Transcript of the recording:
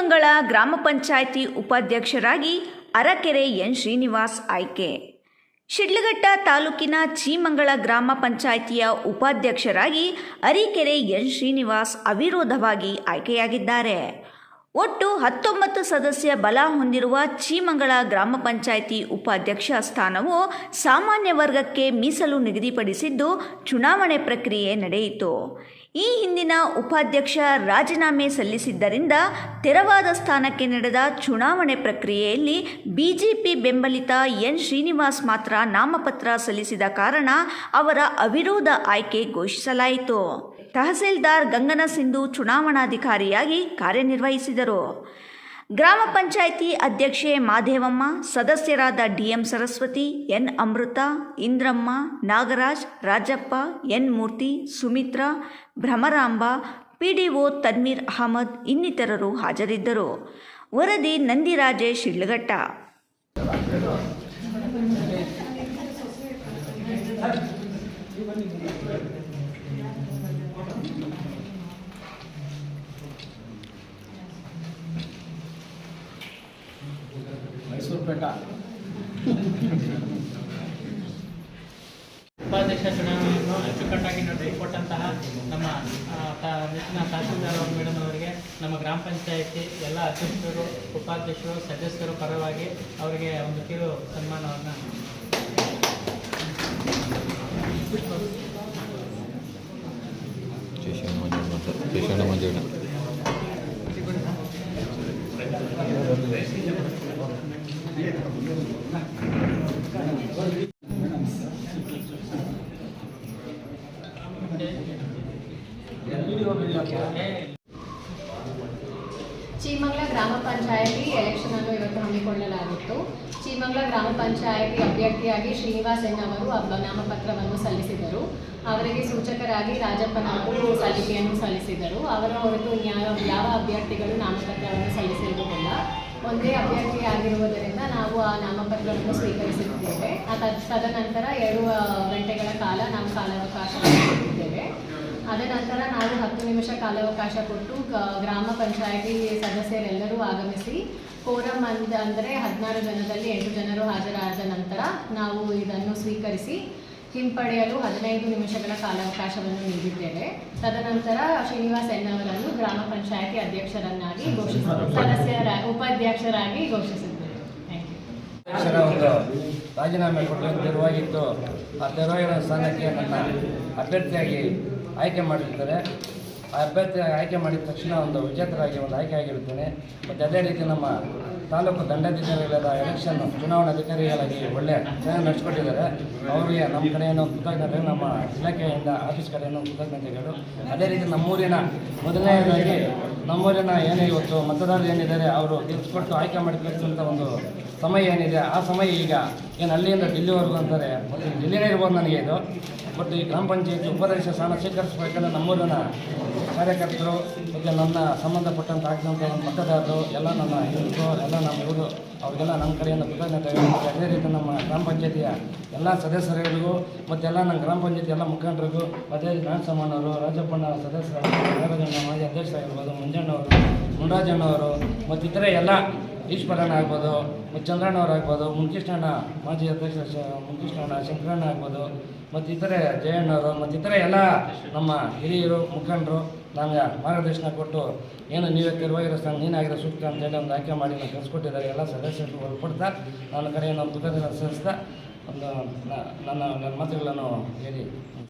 ಚೀಮಂಗಳ ಗ್ರಾಮ ಪಂಚಾಯಿತಿ ಉಪಾಧ್ಯಕ್ಷರಾಗಿ ಅರಕೆರೆ ಎನ್ ಶ್ರೀನಿವಾಸ್ ಆಯ್ಕೆ. ಶಿಡ್ಲಘಟ್ಟ ತಾಲೂಕಿನ ಚೀಮಂಗಳ ಗ್ರಾಮ ಪಂಚಾಯಿತಿಯ ಉಪಾಧ್ಯಕ್ಷರಾಗಿ ಅರಿಕೆರೆ ಎನ್ ಶ್ರೀನಿವಾಸ್ ಅವಿರೋಧವಾಗಿ ಆಯ್ಕೆಯಾಗಿದ್ದಾರೆ. ಒಟ್ಟು ಹತ್ತೊಂಬತ್ತು ಸದಸ್ಯ ಬಲ ಹೊಂದಿರುವ ಚೀಮಂಗಳ ಗ್ರಾಮ ಪಂಚಾಯಿತಿ ಉಪಾಧ್ಯಕ್ಷ ಸ್ಥಾನವು ಸಾಮಾನ್ಯ ವರ್ಗಕ್ಕೆ ಮೀಸಲು ನಿಗದಿಪಡಿಸಿದ್ದು ಚುನಾವಣೆ ಪ್ರಕ್ರಿಯೆ ನಡೆಯಿತು. ಈ ಹಿಂದಿನ ಉಪಾಧ್ಯಕ್ಷ ರಾಜೀನಾಮೆ ಸಲ್ಲಿಸಿದ್ದರಿಂದ ತೆರವಾದ ಸ್ಥಾನಕ್ಕೆ ನಡೆದ ಚುನಾವಣೆ ಪ್ರಕ್ರಿಯೆಯಲ್ಲಿ ಬಿಜೆಪಿ ಬೆಂಬಲಿತ ಎನ್ ಶ್ರೀನಿವಾಸ್ ಮಾತ್ರ ನಾಮಪತ್ರ ಸಲ್ಲಿಸಿದ ಕಾರಣ ಅವರ ಅವಿರೋಧ ಆಯ್ಕೆ ಘೋಷಿಸಲಾಯಿತು. ತಹಸೀಲ್ದಾರ್ ಗಂಗನ ಸಿಂಧು ಚುನಾವಣಾಧಿಕಾರಿಯಾಗಿ ಕಾರ್ಯನಿರ್ವಹಿಸಿದರು. ಗ್ರಾಮ ಪಂಚಾಯಿತಿ ಅಧ್ಯಕ್ಷೆ ಮಾದೇವಮ್ಮ, ಸದಸ್ಯರಾದ D M Saraswati, N Amrita, Indramma, Nagaraj, Rajappa, N Murthy, Sumitra, Bhramaramba, PDO Tanmeer Ahmed ಇನ್ನಿತರರು ಹಾಜರಿದ್ದರು. ವರದಿ ನಂದಿರಾಜೇಶ್ ಶಿಡ್ಲಘಟ್ಟ ಪೇಟ ಉಪಾಧ್ಯಕ್ಷ ಚುನಾವಣೆಯನ್ನು ಅಚ್ಚುಕಟ್ಟಾಗಿ ನಡೆಸಿಕೊಟ್ಟಂತಹ ನಮ್ಮ ನೆಚ್ಚಿನ ತಹಸೀಲ್ದಾರ್ ಮೇಡಮ್ ಅವರಿಗೆ, ನಮ್ಮ ಗ್ರಾಮ ಪಂಚಾಯಿತಿ ಎಲ್ಲ ಅಧ್ಯಕ್ಷರು, ಉಪಾಧ್ಯಕ್ಷರು, ಸದಸ್ಯರು ಪರವಾಗಿ ಅವರಿಗೆ ಒಂದು ಕಿರು ಸನ್ಮಾನವನ್ನು. ಶೇಷಣ್ಣ ಶ್ರೀ ಅಂತ ಚೀಮಂಗ್ಲ ಗ್ರಾಮ ಪಂಚಾಯತಿ ಎಲೆಕ್ಷನ್ ಅನ್ನು ಇವತ್ತು ಹಮ್ಮಿಕೊಳ್ಳಲಾಗಿತ್ತು. ಚೀಮಂಗ್ಲ ಗ್ರಾಮ ಪಂಚಾಯತಿ ಅಭ್ಯರ್ಥಿಯಾಗಿ ಶ್ರೀನಿವಾಸ್ ಎನ್ ಅವರು ನಾಮಪತ್ರವನ್ನು ಸಲ್ಲಿಸಿದರು. ಅವರಿಗೆ ಸೂಚಕರಾಗಿ ರಾಜಪ್ಪನವರು ಸಲ್ಲಿಕೆಯನ್ನು ಸಲ್ಲಿಸಿದರು. ಅವರ ಹೊರತು ಯಾವ ಅಭ್ಯರ್ಥಿಗಳು ನಾಮಪತ್ರವನ್ನು ಆಗಿರುವುದರಿಂದ ನಾವು ಆ ನಾಮಪತ್ರವನ್ನು ಸ್ವೀಕರಿಸಿದ್ದೇವೆ. ತದನಂತರ ಎರಡು ಗಂಟೆಗಳ ಕಾಲ ನಾವು ಕಾಲಾವಕಾಶ ಕೊಟ್ಟಿದ್ದೇವೆ. ಅದ ನಂತರ ನಾವು ಹತ್ತು ನಿಮಿಷ ಕಾಲಾವಕಾಶ ಕೊಟ್ಟು ಗ್ರಾಮ ಪಂಚಾಯಿತಿ ಸದಸ್ಯರೆಲ್ಲರೂ ಆಗಮಿಸಿ ಕೋರಂ ಅಂದ, ಅಂದರೆ ಹದಿನಾರು ಜನದಲ್ಲಿ ಎಂಟು ಜನರು ಹಾಜರಾದ ನಂತರ ನಾವು ಇದನ್ನು ಸ್ವೀಕರಿಸಿ ಹಿಂಪಡೆಯಲು ಹದಿನೈದು ನಿಮಿಷಗಳ ಕಾಲಾವಕಾಶವನ್ನು ನೀಡಿದ್ದೇವೆ. ತದನಂತರ ಶ್ರೀನಿವಾಸ್ ಎನ್ನವರನ್ನು ಗ್ರಾಮ ಪಂಚಾಯತಿ ಅಧ್ಯಕ್ಷರನ್ನಾಗಿ ಘೋಷಿಸಿದರು ಸದಸ್ಯರ ಉಪಾಧ್ಯಕ್ಷರಾಗಿ ಯು ಅಧ್ಯಕ್ಷರ ಒಂದು ರಾಜೀನಾಮೆ ಕೊಡಲು ತೆರವಾಗಿತ್ತು. ಆ ತೆರವಾಗಿರೋ ಸ್ಥಾನಕ್ಕೆ ನನ್ನ ಅಭ್ಯರ್ಥಿಯಾಗಿ ಆಯ್ಕೆ ಮಾಡಿರ್ತಾರೆ. ಅಭ್ಯರ್ಥಿ ಆಯ್ಕೆ ಮಾಡಿದ ತಕ್ಷಣ ಒಂದು ವಿಜೇತರಾಗಿ ಒಂದು ಆಯ್ಕೆ ಆಗಿರುತ್ತೇನೆ. ಮತ್ತು ಅದೇ ರೀತಿ ನಮ್ಮ ತಾಲೂಕು ದಂಡಾಧಿಕಾರಿಗಳಾದ ಎಲೆಕ್ಷನ್ ಚುನಾವಣಾಧಿಕಾರಿಗಳಾಗಿ ಒಳ್ಳೆ ಚೆನ್ನಾಗಿ ನಡೆಸ್ಕೊಟ್ಟಿದ್ದಾರೆ. ಅವರಿಗೆ ನಮ್ಮ ಕಡೆಯನ್ನು ಕೃತಜ್ಞತೆ, ನಮ್ಮ ಇಲಾಖೆಯಿಂದ ಆಫೀಸ್ ಕಡೆಯನ್ನು ಕೃತಜ್ಞತೆಗಳು ಅದೇ ರೀತಿ ನಮ್ಮೂರಿನ ಮೊದಲನೇದಾಗಿ ನಮ್ಮೂರಿನ ಏನೇ ಇವತ್ತು ಮತದಾರರು ಏನಿದ್ದಾರೆ, ಅವರು ಗೆಲ್ಸ್ಕೊಟ್ಟು ಆಯ್ಕೆ ಮಾಡಿಕೊಳ್ತಕ್ಕಂಥ ಒಂದು ಸಮಯ ಏನಿದೆ, ಆ ಸಮಯ ಈಗ ಏನು ಅಲ್ಲಿಯಿಂದ ಡಿಲ್ಲಿವರೆಗೂ ಅಂತಾರೆ ఢిಲ್ಲಿನೇ ಇರ್ಬೋದು ನನಗೆ ಇದು. ಬಟ್ ಈ ಗ್ರಾಮ ಪಂಚಾಯತಿ ಉಪಾಧ್ಯಕ್ಷ ಸ್ಥಾನ ಸ್ವೀಕರಿಸಬೇಕಂದ್ರೆ ನಮ್ಮೂರಿನ ಕಾರ್ಯಕರ್ತರು, ಮತ್ತು ನನ್ನ ಸಂಬಂಧಪಟ್ಟಂಥ ಆಗ್ತಂಥ ನನ್ನ ಮತದಾರರು, ಎಲ್ಲ ನನ್ನ ಹಿರಿಯರು ಎಲ್ಲ ನಮ್ಮ ಇವರು ಅವರಿಗೆಲ್ಲ ನಮ್ಮ ಕಡೆಯಿಂದ ಕೃತಜ್ಞತೆ ಮತ್ತು ಅದೇ ರೀತಿ ನಮ್ಮ ಗ್ರಾಮ ಪಂಚಾಯತಿಯ ಎಲ್ಲ ಸದಸ್ಯರುಗಳಿಗೂ, ಮತ್ತು ಎಲ್ಲ ನಮ್ಮ ಗ್ರಾಮ ಪಂಚಾಯತಿ ಎಲ್ಲ ಮುಖಂಡರಿಗೂ, ಮತ್ತು ರೀತಿ ನಾಗಸಮ್ಮನವರು ರಾಜಪ್ಪಣ್ಣ ಸದಸ್ಯರು, ನಾಗರಾಜಣ್ಣ ಮಾಜಿ ಅಧ್ಯಕ್ಷರಾಗಿರ್ಬೋದು, ಮುಂಜಣ್ಣವರು ಮುಂಡರಾಜಣ್ಣವರು ಮತ್ತು ಇತರೆ ಎಲ್ಲ ಈಶ್ವರಣ್ಣ ಆಗ್ಬೋದು ಮತ್ತು ಚಂದ್ರಣ್ಣವ್ರು ಆಗ್ಬೋದು, ಮುನ್ಕೃಷ್ಣಣ್ಣ, ಮಾಜಿ ಅಧ್ಯಕ್ಷ ಶ, ಮುನ್ಕೃಷ್ಣಣ್ಣ, ಶಂಕರಣ್ಣ ಆಗ್ಬೋದು ಮತ್ತು ಇತರೆ ಜಯಣ್ಣವರು ಮತ್ತು ಇತರೆ ಎಲ್ಲ ನಮ್ಮ ಹಿರಿಯರು, ಮುಖಂಡರು ನಮಗೆ ಮಾರ್ಗದರ್ಶನ ಕೊಟ್ಟು, ಏನು ನೀವೇ ತೆರವಾಗಿರೋ ಸ್ಥಾನ, ನೀನಾಗಿರೋ ಸೂಕ್ತ ಅಂತೇಳಿ ಒಂದು ಆಯ್ಕೆ ಮಾಡಿ ನಾನು ಕಳಿಸ್ಕೊಟ್ಟಿದ್ದಾರೆ. ಎಲ್ಲ ಸದಸ್ಯರು ಹೊರಪಡ್ತಾ ನನ್ನ ಕಡೆ ನಮ್ಮ ದುಃಖದಿಂದ ಸಲ್ಲಿಸ್ತಾ, ಒಂದು ನನ್ನ ಮಾತುಗಳನ್ನು ಹೇಳಿ.